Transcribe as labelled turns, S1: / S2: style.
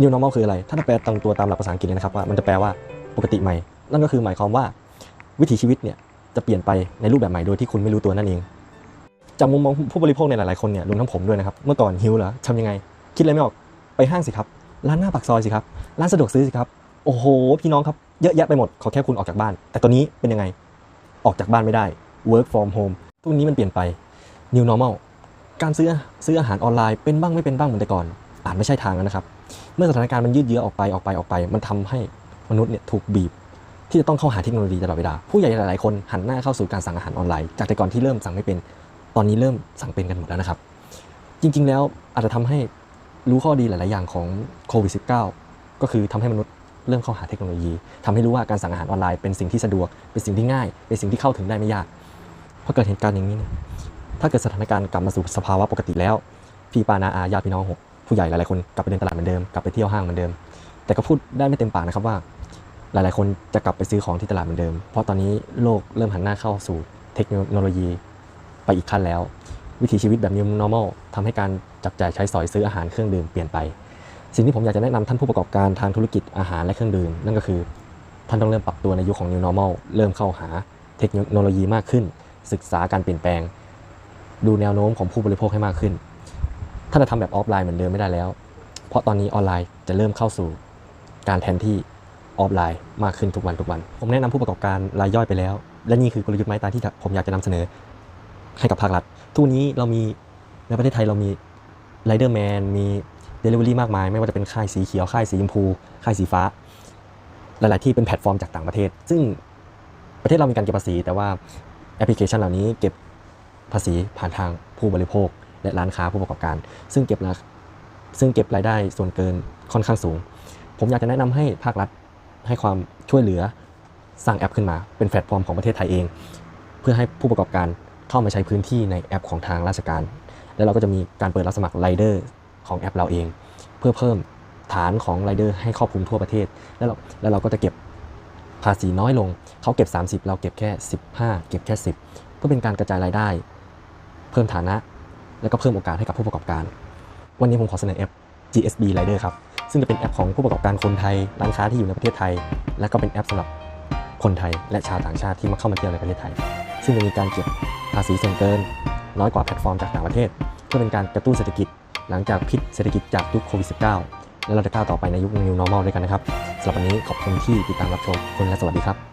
S1: new normal คืออะไร ถ้าแปลตรงตัวตามหลักภาษาอังกฤษเลยนะครับว่ามันจะแปลว่าปกติใหม่ นั่นก็คือหมายความว่าวิถีชีวิตเนี่ยจะเปลี่ยนไปในรูปแบบใหม่โดยที่คุณไม่รู้ตัวนั่นเอง จากมุมมองผู้บริโภคในหลายๆคนเนี่ยรวมทั้งผมด้วยนะครับ เมื่อก่อนหิวเหรอทำยังไง คิดอะไรไม่ออกไปห้างสิครับ ร้านหน้าปากซอยสิครับ ร้านสะดวกซื้อสิครับ โอ้โห พี่น้องครับ เยอะแยะไปหมด ขอแค่คุณออกจากบ้าน แต่ตอนนี้เป็นยังไง ออกจากบ้านไม่ได้ work from home ทุกนี้มันเปลี่ยนไป new normal การซื้อซื้ออาหารออนไลน์เป็นบ้างไม่เป็นบ้างเหมือนแต่ก่อน อาจไม่ใช่ทางแล้วนะครับ เมื่อสถานการณ์มันยืดเยื้อออกไปออกไปออกไป มันทำให้มนุษย์เนี่ยถูกบีบ ที่จะต้องเข้าหาเทคโนโลยีตลอดเวลาผู้ใหญ่หลายๆคนหันหน้าเข้าสู่การสั่งอาหารออนไลน์จากแต่ก่อนที่เริ่มสั่งไม่เป็น ตอนนี้เริ่มสั่งเป็นกันหมดแล้วนะครับ จริง ๆ แล้วอาจจะทำให้รู้ข้อดีหลาย ๆ อย่างของโควิด -19 ก็คือทำให้มนุษย์เริ่มเข้าหาเทคโนโลยีทำให้รู้ว่าการสั่งอาหารออนไลน์เป็นสิ่งที่สะดวก เป็นสิ่งที่ง่าย เป็นสิ่งที่เข้าถึงได้ไม่ยากพอเกิดเหตุการณ์อย่างนี้เนี่ยถ้าเกิดสถานการณ์กลับมาสู่สภาวะปกติแล้วพี่ปานาอาญาพี่น้อง ผู้ใหญ่หลายๆคนกลับไปเดินตลาดเหมือนเดิมกลับไปเที่ยวห้างเหมือนเดิม แต่ก็พูดได้ไม่เต็มปากนะครับว่า หลายๆ คนจะกลับไปซื้อของที่ตลาดเหมือนเดิม เพราะตอนนี้โลกเริ่มหันหน้าเข้าสู่เทคโนโลยีไปอีกขั้นแล้ว วิถีชีวิตแบบ new normal ทำให้การจับจ่ายใช้สอยซื้ออาหารเครื่องดื่มเปลี่ยนไป สิ่งที่ผมอยากจะแนะนำท่านผู้ประกอบการทางธุรกิจอาหารและเครื่องดื่มนั่นก็คือ ท่านต้องเริ่มปรับตัวในยุคของ new normal เริ่มเข้าหาเทคโนโลยีมากขึ้น ศึกษาการเปลี่ยนแปลง ดูแนวโน้มของผู้บริโภคให้มากขึ้น ถ้าจะทำแบบออฟไลน์เหมือนเดิมไม่ได้แล้ว เพราะตอนนี้ออนไลน์จะเริ่มเข้าสู่การแทนที่ออฟไลน์มากขึ้นทุกวันทุกวัน ผมแนะนำผู้ประกอบการรายย่อยไปแล้ว และนี่คือกลยุทธ์ไม้ตายที่ผมอยากจะนำเสนอให้กับภาครัฐ ทุกวันนี้เรามีในประเทศไทยเรามีไรเดอร์แมนมี Delivery มากมาย ไม่ว่าจะเป็นค่ายสีเขียว ค่ายสีชมพู ค่ายสีฟ้า หลาย ๆ ที่เป็นแพลตฟอร์มจากต่างประเทศ ซึ่งประเทศเรามีการเก็บภาษี แต่ว่าแอปพลิเคชันเหล่านี้เก็บภาษีผ่านทางผู้บริโภค และร้านค้าผู้ประกอบการ ซึ่งเก็บราซึ่งเก็บรายได้ส่วนเกินค่อนข้างสูง ผมอยากจะแนะนำให้ภาครัฐให้ความช่วยเหลือสร้างแอปขึ้นมา เป็นแพลตฟอร์มของประเทศไทยเอง เพื่อให้ผู้ประกอบการเข้ามาใช้พื้นที่ในแอปของทางราชการ แล้วเราก็จะมีการเปิดรับสมัครไรเดอร์ของแอปเราเอง เพื่อเพิ่มฐานของไรเดอร์ให้ครอบคลุมทั่วประเทศ แล้วเราแล้วเราก็จะเก็บภาษีน้อยลง เขาเก็บ 30 เราเก็บแค่ 15 เก็บแค่ 10 เพื่อเป็นการกระจายรายได้ เพิ่มฐานะ แล้วก็เพิ่มโอกาสให้กับผู้ประกอบการ วันนี้ผมขอเสนอแอป GSB Rider ครับ ซึ่งจะเป็นแอปของผู้ประกอบการคนไทย ร้านค้าที่อยู่ในประเทศไทย และก็เป็นแอปสำหรับคนไทย และชาวต่างชาติที่มาเข้ามาเที่ยวในประเทศไทย ซึ่งจะมีการเก็บภาษีส่วนเกิน น้อยกว่าแพลตฟอร์มจากต่างประเทศ เพื่อเป็นการกระตุ้นเศรษฐกิจ หลังจากพิษเศรษฐกิจจากยุคโควิด -19 และเราจะก้าวต่อไปในยุค New Normal ด้วยกันนะครับสำหรับวันนี้ขอบคุณที่ติดตามรับชมคุณและสวัสดีครับ